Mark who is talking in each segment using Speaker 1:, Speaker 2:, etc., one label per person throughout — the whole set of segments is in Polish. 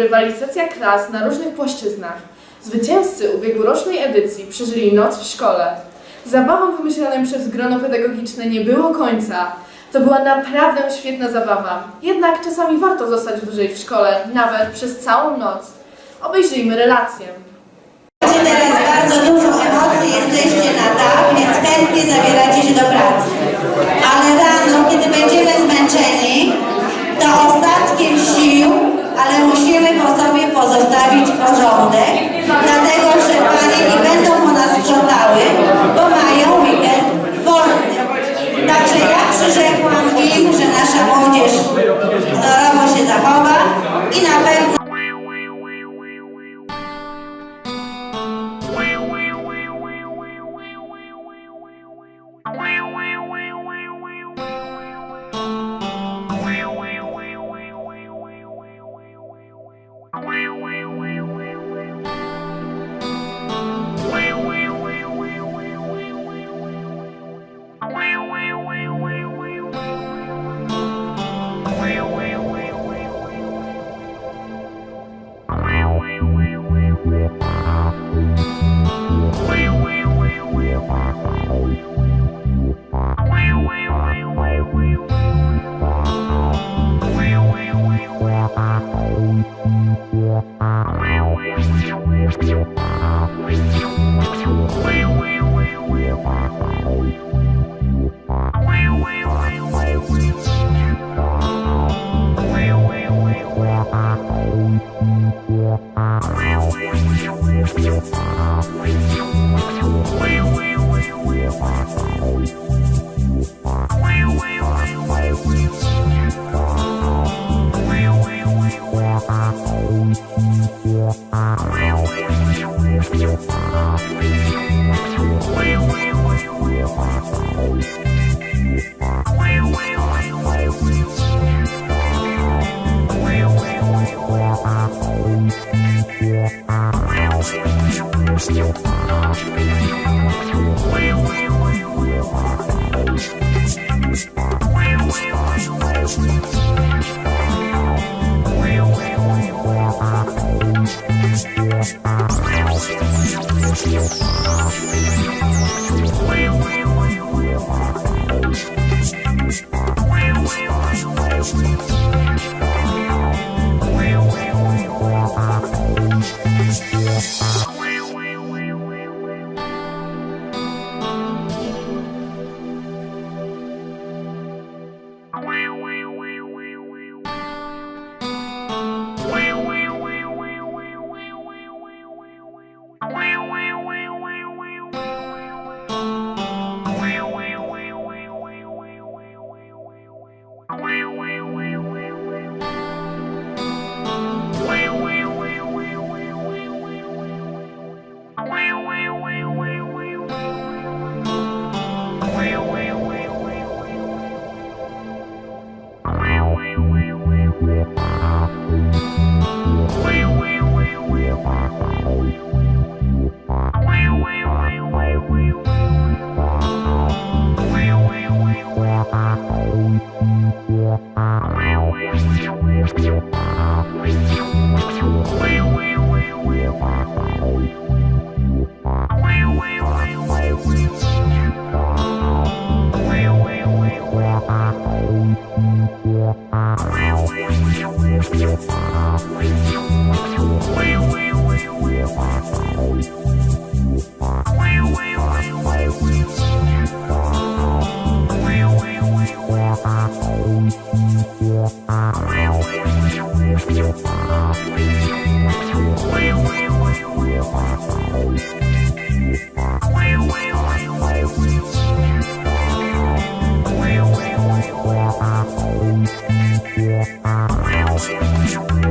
Speaker 1: rywalizacja klas na różnych płaszczyznach. Zwycięzcy ubiegłorocznej edycji przeżyli noc w szkole. Zabawom wymyślonym przez grono pedagogiczne nie było końca. To była naprawdę świetna zabawa. Jednak czasami warto zostać dłużej w szkole, nawet przez całą noc. Obejrzyjmy relację.
Speaker 2: Macie teraz bardzo dużo emocji, jesteście na tak, więc chętnie zabieracie się do pracy. Ale rano, kiedy będziemy zmęczeni, to ostatkiem sił, ale sobie pozostawić porządek, dlatego że panie Wow, wow.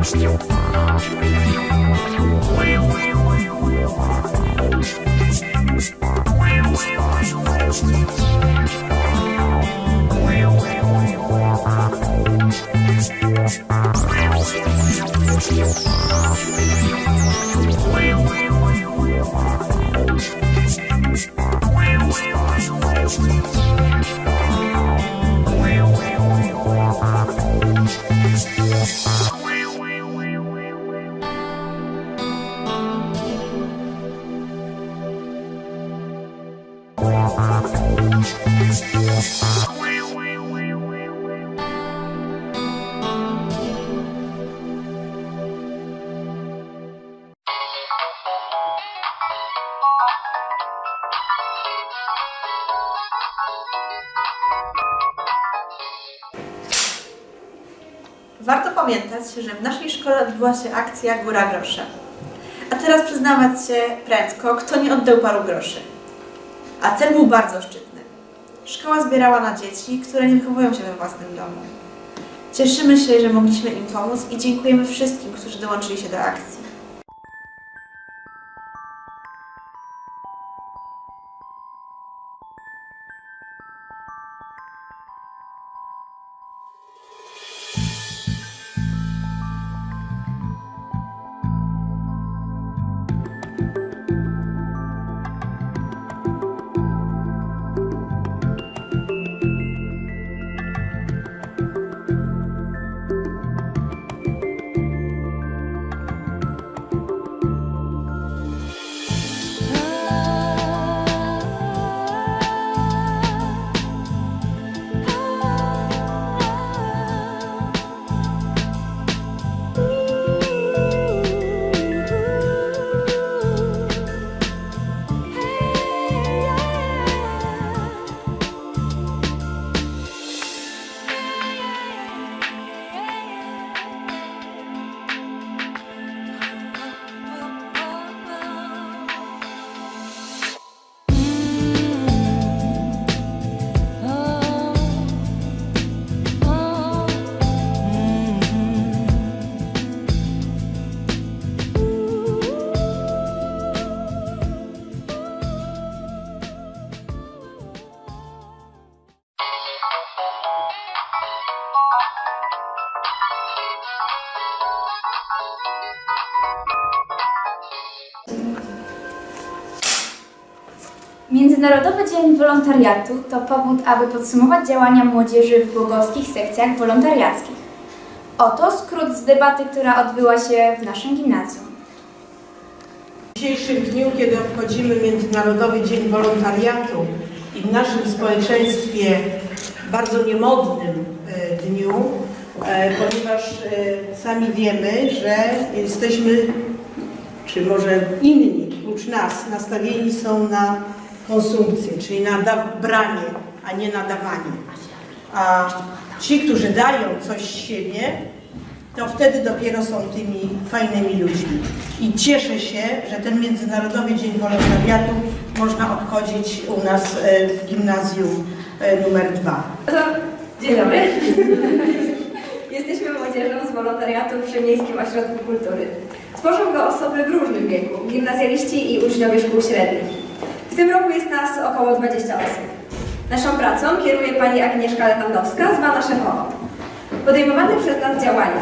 Speaker 2: Still,
Speaker 3: warto pamiętać, że w naszej szkole odbyła się akcja Góra Grosze. A teraz przyznawać się prędko, kto nie oddał paru groszy. A cel był bardzo szczytny. Szkoła zbierała na dzieci, które nie wychowują się we własnym domu. Cieszymy się, że mogliśmy im pomóc i dziękujemy wszystkim, którzy dołączyli się do akcji.
Speaker 4: Międzynarodowy Dzień Wolontariatu to powód, aby podsumować działania młodzieży w głogowskich sekcjach wolontariackich. Oto skrót z debaty, która odbyła się w naszym gimnazjum.
Speaker 5: W dzisiejszym dniu, kiedy obchodzimy Międzynarodowy Dzień Wolontariatu i w naszym społeczeństwie bardzo niemodnym e, dniu, e, ponieważ e, sami wiemy, że jesteśmy, czy może inni oprócz nas, nastawieni są na konsumpcję, czyli na branie, a nie na dawanie. A ci, którzy dają coś z siebie, to wtedy dopiero są tymi fajnymi ludźmi. I cieszę się, że ten Międzynarodowy Dzień Wolontariatu można obchodzić u nas e, w gimnazjum e, numer dwa.
Speaker 6: Dzień dobry. Jesteśmy młodzieżą z wolontariatu przy Miejskim Ośrodku Kultury. Tworzą go osoby w różnym wieku, gimnazjaliści i uczniowie szkół średnich. Tym roku jest nas około 20 osób. Naszą pracą kieruje pani Agnieszka Lewandowska, zwana szefową. Podejmowane przez nas działania,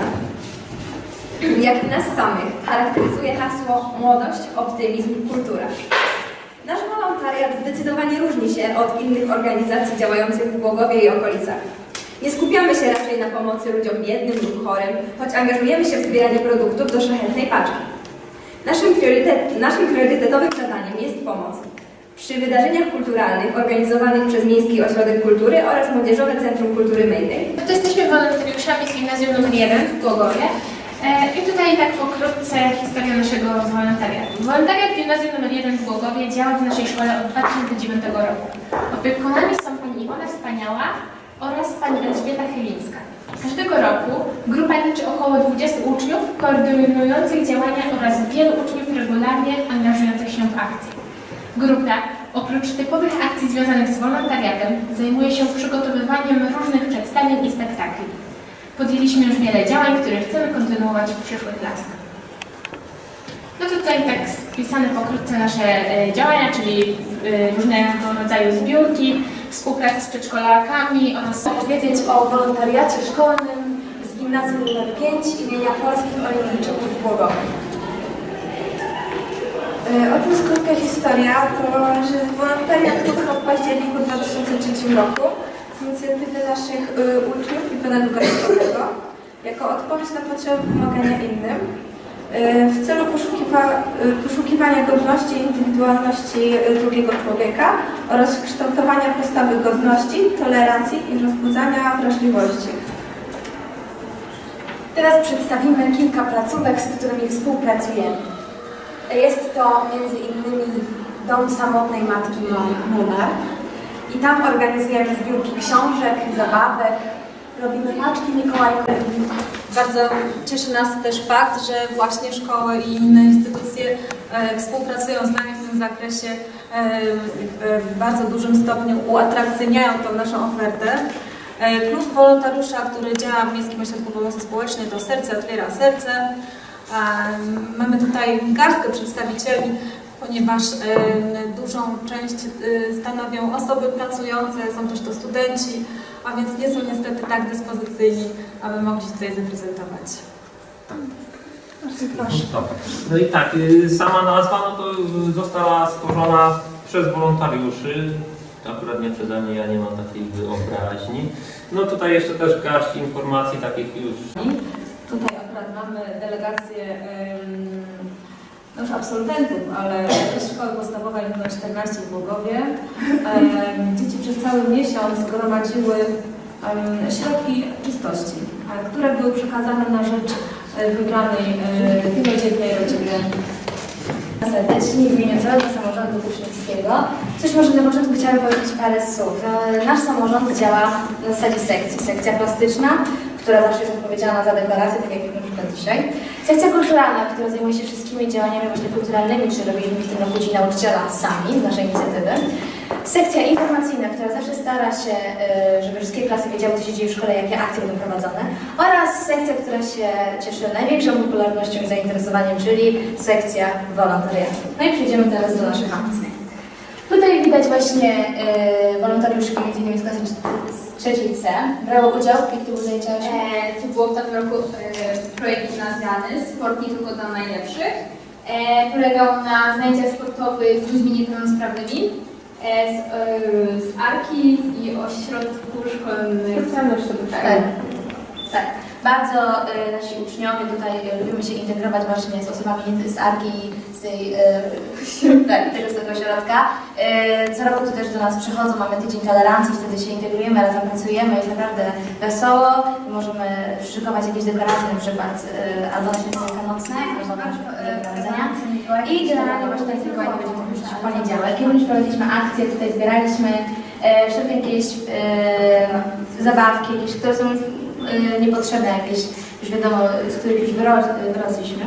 Speaker 6: jak i nas samych, charakteryzuje hasło młodość, optymizm, kultura. Nasz wolontariat zdecydowanie różni się od innych organizacji działających w Głogowie i okolicach. Nie skupiamy się raczej na pomocy ludziom biednym lub chorym, choć angażujemy się w zbieranie produktów do szlachetnej paczki. Naszym, priorytet, naszym priorytetowym zadaniem jest pomoc. Przy wydarzeniach kulturalnych organizowanych przez Miejski Ośrodek Kultury oraz Młodzieżowe Centrum Kultury Mayday
Speaker 7: To jesteśmy wolontariuszami z gimnazjum nr 1 w Głogowie. E, I tutaj tak pokrótce historia naszego wolontariatu. Wolontariat gimnazjum nr 1 w Głogowie działa w naszej szkole od 2009 roku. Opiekunami są pani Iwona Wspaniała oraz pani Elżbieta Chylińska. Każdego roku grupa liczy około 20 uczniów koordynujących działania oraz wielu uczniów regularnie angażujących się w akcje. Grupa, oprócz typowych akcji związanych z wolontariatem, zajmuje się przygotowywaniem różnych przedstawień i spektakli. Podjęliśmy już wiele działań, które chcemy kontynuować w przyszłych latach. No tutaj tak spisane pokrótce nasze e, działania, czyli e, różnego rodzaju zbiórki, współpraca z przedszkolakami oraz
Speaker 8: opowiedzieć o wolontariacie szkolnym z gimnazjum nr 5 imienia Polskich Olimpijczyków w Głogowie.
Speaker 6: E, Otóż krótka historia to, że wolontariat powstał w październiku 2003 roku z inicjatywy naszych y, uczniów i pedagoga szkolnego jako odpowiedź na potrzeby pomagania innym y, w celu poszukiwa, poszukiwania godności i indywidualności drugiego człowieka oraz kształtowania postawy godności, tolerancji i rozbudzania wrażliwości.
Speaker 8: Teraz przedstawimy kilka placówek, z którymi współpracujemy. Jest to między innymi Dom Samotnej Matki Numer i tam organizujemy zbiórki książek, zabawek, robimy paczki mikołajkowe.
Speaker 9: Bardzo cieszy nas też fakt, że właśnie szkoły i inne instytucje e, współpracują z nami w tym zakresie, e, w- w bardzo dużym stopniu uatrakcyjniają tą naszą ofertę. E, Klub wolontariusza, który działa w Miejskim Ośrodku Pomocy Społecznej to Serce Otwiera Serce. Mamy tutaj garstkę przedstawicieli, ponieważ dużą część e, stanowią osoby pracujące, są też to studenci, a więc nie są niestety tak dyspozycyjni, aby mogli się tutaj zaprezentować.
Speaker 10: No i tak, y, sama nazwa no to y, została stworzona przez wolontariuszy. Akurat nie przeze mnie, ja nie mam takiej wyobraźni. No tutaj jeszcze też garść informacji takich już
Speaker 9: Tutaj akurat mamy delegację no już absolwentów, ale z szkoły podstawowej nr 14 w Głogowie. Dzieci przez cały miesiąc gromadziły środki czystości, które były przekazane na rzecz e, wybranej wielodzietnej rodziny.
Speaker 4: serdecznie w imieniu całego samorządu Kusznickiego. Coś może na początku chciałabym powiedzieć parę słów. E, Nasz samorząd działa na zasadzie sekcji. Sekcja plastyczna, która zawsze jest odpowiedzialna za dekoracje, tak jak na przykład dzisiaj. Sekcja kulturalna, która zajmuje się wszystkimi działaniami właśnie kulturalnymi, czy robiliśmy w tym roku Dzień Nauczyciela sami z naszej inicjatywy. Sekcja informacyjna, która zawsze stara się, e, żeby wszystkie klasy wiedziały, co się dzieje w szkole, jakie akcje będą prowadzone. Oraz sekcja, która się cieszy największą popularnością i zainteresowaniem, czyli sekcja wolontariatu. No i przejdziemy teraz do naszych akcji. Tutaj widać właśnie e, wolontariuszki między innymi z klasy z trzeciej C. Brało udział w kilku zajęciach.
Speaker 7: E, to było w tym roku e, projekt nazwany Sport nie tylko dla najlepszych. E, polegał na zajęciach sportowych z ludźmi niepełnosprawnymi e, z, e, z Arki i ośrodku szkolnych.
Speaker 4: Tak. tak. Bardzo e, nasi uczniowie tutaj e, lubimy się integrować właśnie z osobami z Arki, z tej, e, tak, tego samego ośrodka. E, co roku tu też do nas przychodzą, mamy tydzień tolerancji, wtedy się integrujemy, razem pracujemy, jest naprawdę wesoło. Możemy przyszykować jakieś dekoracje, na przykład albo na święta wielkanocne, albo na przykład Narodzenia. I generalnie właśnie ten Mikołaj będzie to już w poniedziałek. Kiedyś prowadziliśmy akcję, tutaj zbieraliśmy e, wszelkie jakieś e, zabawki, jakieś, które są niepotrzebne, jakieś już wiadomo, z których już wyro- wyrosliśmy.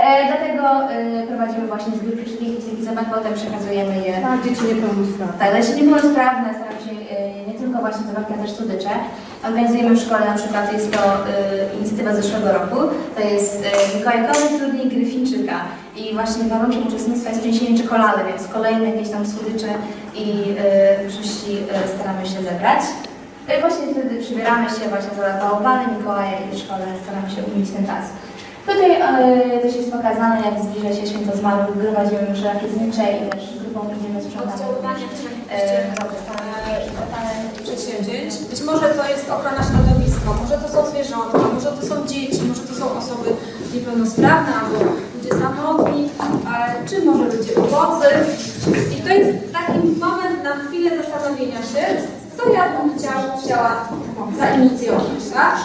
Speaker 4: E, dlatego e, prowadzimy właśnie zbiórki jakieś takie zabawki, potem przekazujemy je.
Speaker 5: Tak, dzieci niepełnosprawne.
Speaker 4: Tak, dla dzieci niepełnosprawne staramy się e, nie tylko właśnie zabawki, ale też słodycze. Organizujemy w szkole na przykład, jest to e, inicjatywa zeszłego roku, to jest e, Mikołajkowy turniej Gryfinczyka i właśnie warunkiem uczestnictwa jest przyniesienie czekolady, więc kolejne jakieś tam słodycze i e, przyszli e, staramy się zebrać. E, Właśnie wtedy przybieramy się właśnie za bałwany Mikołaja i w szkole staramy się umilić ten czas. Tutaj e, też jest pokazane, jak zbliża się święto zmarłych, gromadzimy wszelakie znicze i też grupą idziemy sprzątać.
Speaker 9: Oddziaływanie przedsięwzięć. Być może to jest ochrona środowiska, może to są zwierzątka, może to są dzieci, może to są osoby niepełnosprawne albo ludzie samotni, czy może ludzie ubocy. I to jest taki moment na chwilę zastanowienia się, co ja bym chciała, chciała zainicjować, tak?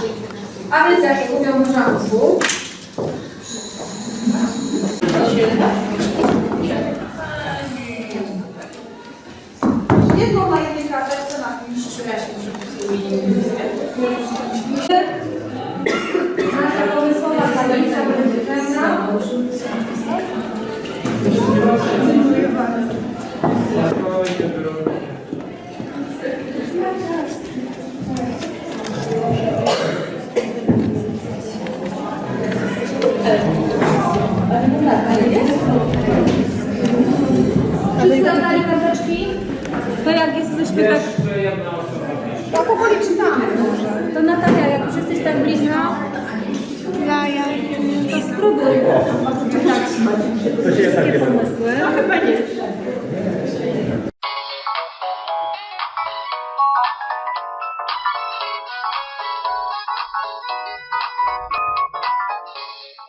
Speaker 9: A więc jak mówią rządu, jedną Wszyscy zabrali karteczki? To jak jesteśmy tak... To powoli czytamy może. To Natalia, jak już jesteś tak blisko, ja, ja, to spróbuj odczytać wszystkie pomysły. No chyba nie.